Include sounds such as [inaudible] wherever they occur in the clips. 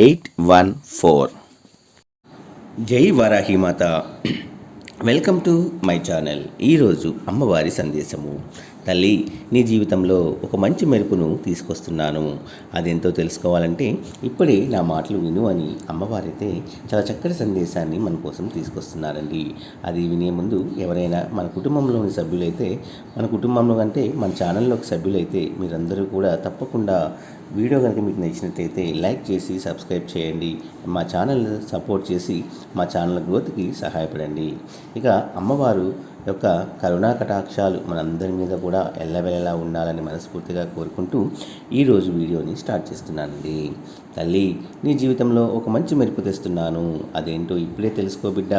eight one four. జై Varahi Mata [clears throat] welcome to my channel. ఈరోజు అమ్మవారి సందేశము. తల్లి నీ జీవితంలో ఒక మంచి మెరుపును తీసుకొస్తున్నాను. అదెంతో తెలుసుకోవాలంటే ఇప్పుడే నా మాటలు విను అని అమ్మవారైతే చాలా చక్కటి సందేశాన్ని మన కోసం తీసుకొస్తున్నారండి. అది వినే ముందు ఎవరైనా మన కుటుంబంలోని సభ్యులైతే మన కుటుంబంలో కంటే మన ఛానల్లోకి సభ్యులైతే మీరందరూ కూడా తప్పకుండా వీడియో కనుక మీకు నచ్చినట్లయితే లైక్ చేసి సబ్స్క్రైబ్ చేయండి. మా ఛానల్ సపోర్ట్ చేసి మా ఛానల్ గ్రోత్కి సహాయపడండి. ఇక అమ్మవారు యొక్క కరుణా కటాక్షాలు మనందరి మీద కూడా ఎల్లవెల్లలా ఉండాలని మనస్ఫూర్తిగా కోరుకుంటూ ఈరోజు వీడియోని స్టార్ట్ చేస్తున్నానండి. తల్లి నీ జీవితంలో ఒక మంచి మెరుపు తెస్తున్నాను. అదేంటో ఇప్పుడే తెలుసుకో బిడ్డ.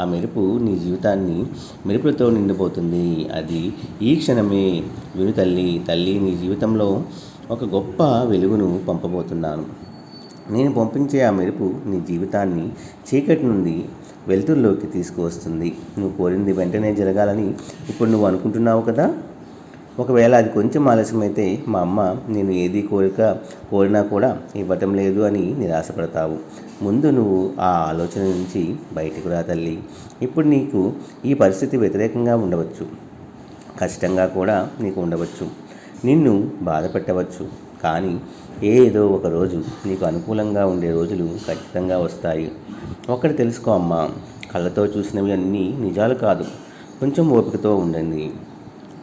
ఆ మెరుపు నీ జీవితాన్ని మెరుపులతో నిండిపోతుంది. అది ఈ క్షణమే విను తల్లి. తల్లి నీ జీవితంలో ఒక గొప్ప వెలుగును పంపబోతున్నాను. నేను పంపించే ఆ మెరుపు నీ జీవితాన్ని చీకటి నుండి వెలుతురులోకి తీసుకువస్తుంది. నువ్వు కోరింది వెంటనే జరగాలని ఇప్పుడు నువ్వు అనుకుంటున్నావు కదా? ఒకవేళ అది కొంచెం ఆలస్యమైతే మా అమ్మ నేను ఏది కోరిక కోరినా కూడా ఇవ్వటం లేదు అని నిరాశపడతావు. ముందు నువ్వు ఆ ఆలోచన నుంచి బయటకు రా తల్లి. ఇప్పుడు నీకు ఈ పరిస్థితి వ్యతిరేకంగా ఉండవచ్చు. కష్టంగా కూడా నీకు ఉండవచ్చు. నిన్ను బాధ పెట్టవచ్చు కానీ ఏదో ఒక రోజు నీకు అనుకూలంగా ఉండే రోజులు ఖచ్చితంగా వస్తాయి. ఒక్కటి తెలుసుకో అమ్మా కళ్ళతో చూసినవి అన్నీ నిజాలు కాదు. కొంచెం ఓపికతో ఉండండి.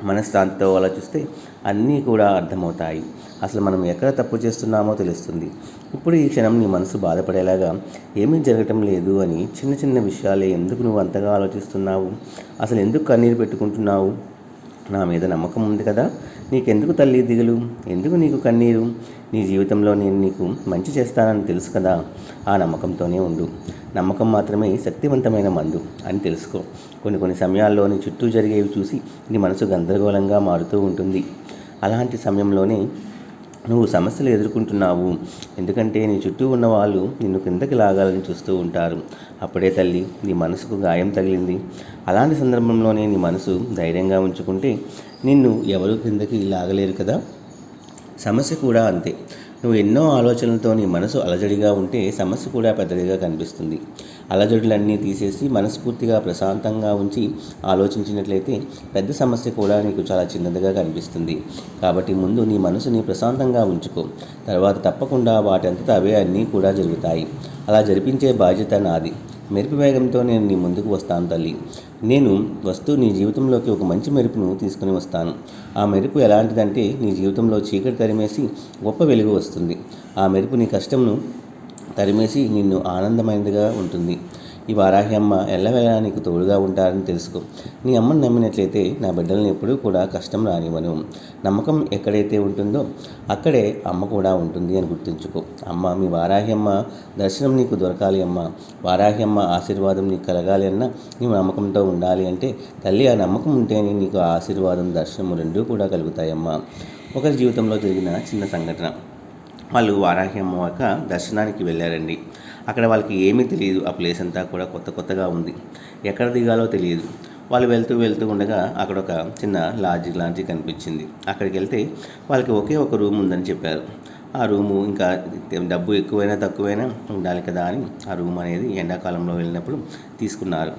మనశ్శాంతితో ఆలోచిస్తే అన్నీ కూడా అర్థమవుతాయి. అసలు మనం ఎక్కడ తప్పు చేస్తున్నామో తెలుస్తుంది. ఇప్పుడు ఈ క్షణం నీ మనసు బాధపడేలాగా ఏమీ జరగటం లేదు అని చిన్న చిన్న విషయాలే ఎందుకు నువ్వు అంతగా ఆలోచిస్తున్నావు? అసలు ఎందుకు కన్నీరు పెట్టుకుంటున్నావు? నా మీద నమ్మకం ఉంది కదా. నీకెందుకు తల్లి దిగులు? ఎందుకు నీకు కన్నీరు? నీ జీవితంలో నేను నీకు మంచి చేస్తానని తెలుసు కదా. ఆ నమ్మకంతోనే ఉండు. నమ్మకం మాత్రమే శక్తివంతమైన మందు అని తెలుసుకో. కొన్ని కొన్ని సమయాల్లో నీ చుట్టూ జరిగేవి చూసి నీ మనసు గందరగోళంగా మారుతూ ఉంటుంది. అలాంటి సమయంలోనే నువ్వు సమస్యలు ఎదుర్కొంటున్నావు. ఎందుకంటే నీ చుట్టూ ఉన్న వాళ్ళు నిన్ను కిందకి లాగాలని చూస్తూ ఉంటారు. అప్పుడే తల్లి నీ మనసుకు గాయం తగిలింది. అలాంటి సందర్భంలోనే నీ మనసు ధైర్యంగా ఉంచుకుంటే నిన్ను ఎవరు కిందకి లాగలేరు కదా? సమస్య కూడా అంతే. నువ్వు ఎన్నో ఆలోచనలతో నీ మనసు అలజడిగా ఉంటే సమస్య కూడా పెద్దదిగా కనిపిస్తుంది. అలజడులన్నీ తీసేసి మనస్ఫూర్తిగా ప్రశాంతంగా ఉంచి ఆలోచించినట్లయితే పెద్ద సమస్య కూడా నీకు చాలా చిన్నదిగా కనిపిస్తుంది. కాబట్టి ముందు నీ మనసుని ప్రశాంతంగా ఉంచుకో. తర్వాత తప్పకుండా వాటంతట అవే అన్నీ కూడా జరుగుతాయి. అలా జరిపించే బాధ్యత నాది. మెరుపు వేగంతో నేను నీ ముందుకు వస్తాను తల్లి. నేను వస్తూ నీ జీవితంలోకి ఒక మంచి మెరుపును తీసుకుని వస్తాను. ఆ మెరుపు ఎలాంటిదంటే నీ జీవితంలో చీకటి తరిమేసి గొప్ప వెలుగు వస్తుంది. ఆ మెరుపు నీ కష్టంను తరిమేసి నిన్ను ఆనందమైనదిగా ఉంటుంది. ఈ వారాహి అమ్మ ఎల్లవేళ నీకు తోడుగా ఉంటారని తెలుసుకో. నీ అమ్మని నమ్మినట్లయితే నా బిడ్డలను ఎప్పుడూ కూడా కష్టం రానివ్వను. నమ్మకం ఎక్కడైతే ఉంటుందో అక్కడే అమ్మ కూడా ఉంటుంది అని గుర్తుంచుకో. అమ్మ మీ వారాహి అమ్మ దర్శనం నీకు దొరకాలి అమ్మ. వారాహి అమ్మ ఆశీర్వాదం నీకు కలగాలి అన్న నీవు నమ్మకంతో ఉండాలి అంటే తల్లి ఆ నమ్మకం ఉంటేనే నీకు ఆశీర్వాదం దర్శనం రెండూ కూడా కలుగుతాయమ్మా ఒకరి జీవితంలో జరిగిన చిన్న సంఘటన. వాళ్ళు వారాహి అమ్మ యొక్క దర్శనానికి వెళ్ళారండి. అక్కడ వాళ్ళకి ఏమీ తెలియదు. ఆ ప్లేస్ అంతా కూడా కొత్త కొత్తగా ఉంది. ఎక్కడ దిగాలో తెలియదు. వాళ్ళు వెళ్తూ వెళ్తూ ఉండగా అక్కడ ఒక చిన్న లాడ్జ్ లాంటి కనిపించింది. అక్కడికి వెళ్తే వాళ్ళకి ఒకే ఒక రూమ్ ఉందని చెప్పారు. ఆ రూము ఇంకా డబ్బు ఎక్కువైనా తక్కువైనా ఉండాలి కదా అని ఆ రూమ్ అనేది ఎండాకాలంలో వెళ్ళినప్పుడు తీసుకున్నారు.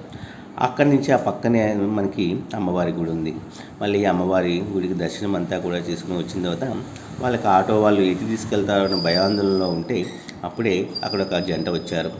అక్కడి నుంచి ఆ పక్కనే మనకి అమ్మవారి గుడి ఉంది. మళ్ళీ అమ్మవారి గుడికి దర్శనం అంతా కూడా చేసుకుని వచ్చిన తర్వాత వాళ్ళకి ఆటో వాళ్ళు ఎటు తీసుకెళ్తారో అన్న భయాందోళనలో ఉంటే అప్పుడే అక్కడ ఒక జంట వచ్చారు.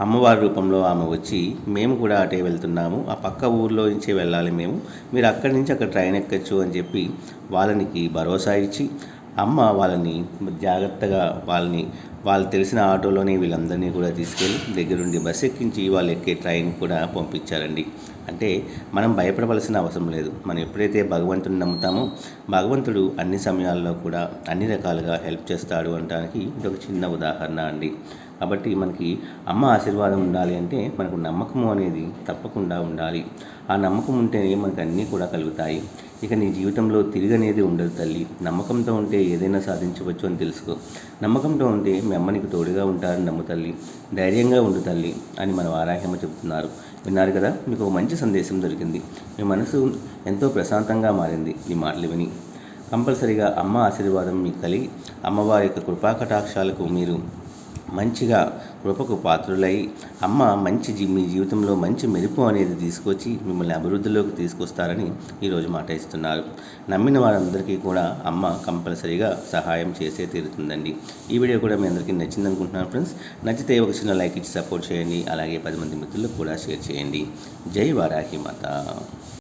అమ్మవారి రూపంలో ఆమె వచ్చి మేము కూడా అటే వెళ్తున్నాము. ఆ పక్క ఊర్లో నుంచే వెళ్ళాలి మేము. మీరు అక్కడి నుంచి అక్కడ ట్రైన్ ఎక్కచ్చు అని చెప్పి వాళ్ళనికి భరోసా ఇచ్చి అమ్మ వాళ్ళని జాగ్రత్తగా వాళ్ళని వాళ్ళు తెలిసిన ఆటోలోనే వీళ్ళందరినీ కూడా తీసుకెళ్ళి దగ్గరుండి బస్ ఎక్కించి వాళ్ళు ఎక్కే ట్రైన్ కూడా పంపించారండి. అంటే మనం భయపడవలసిన అవసరం లేదు. మనం ఎప్పుడైతే భగవంతుని నమ్ముతామో భగవంతుడు అన్ని సమయాల్లో కూడా అన్ని రకాలుగా హెల్ప్ చేస్తాడు అనడానికి ఇది ఒక చిన్న ఉదాహరణ అండి. కాబట్టి మనకి అమ్మ ఆశీర్వాదం ఉండాలి అంటే మనకు నమ్మకము అనేది తప్పకుండా ఉండాలి. ఆ నమ్మకం ఉంటేనే మనకు అన్నీ కూడా కలుగుతాయి. ఇక నీ జీవితంలో తిరిగనేది ఉండదు తల్లి. నమ్మకంతో ఉంటే ఏదైనా సాధించవచ్చు అని తెలుసుకో. నమ్మకంతో ఉంటే మీ అమ్మ నీకు తోడుగా ఉంటారని నమ్ము తల్లి. ధైర్యంగా ఉండు తల్లి అని మన వారాహ్యమ చెబుతున్నారు విన్నారు కదా? మీకు ఒక మంచి సందేశం దొరికింది. మీ మనసు ఎంతో ప్రశాంతంగా మారింది. ఈ మాటలు విని కంపల్సరీగా అమ్మ ఆశీర్వాదం మీకు కలిగి అమ్మవారి యొక్క కృపాకటాక్షాలకు మీరు మంచిగా కృపకు పాత్రులై అమ్మ మంచి మీ జీవితంలో మంచి మెరుపు అనేది తీసుకొచ్చి మిమ్మల్ని అభివృద్ధిలోకి తీసుకొస్తారని ఈరోజు మాట ఇస్తున్నారు. నమ్మిన వారందరికీ కూడా అమ్మ కంపల్సరీగా సహాయం చేసే తీరుతుందండి. ఈ వీడియో కూడా మీ అందరికీ నచ్చింది అనుకుంటున్నాను ఫ్రెండ్స్. నచ్చితే ఒక చిన్న లైక్ ఇచ్చి సపోర్ట్ చేయండి. అలాగే పది మంది మిత్రులకు కూడా షేర్ చేయండి. జై వారాహి మాత.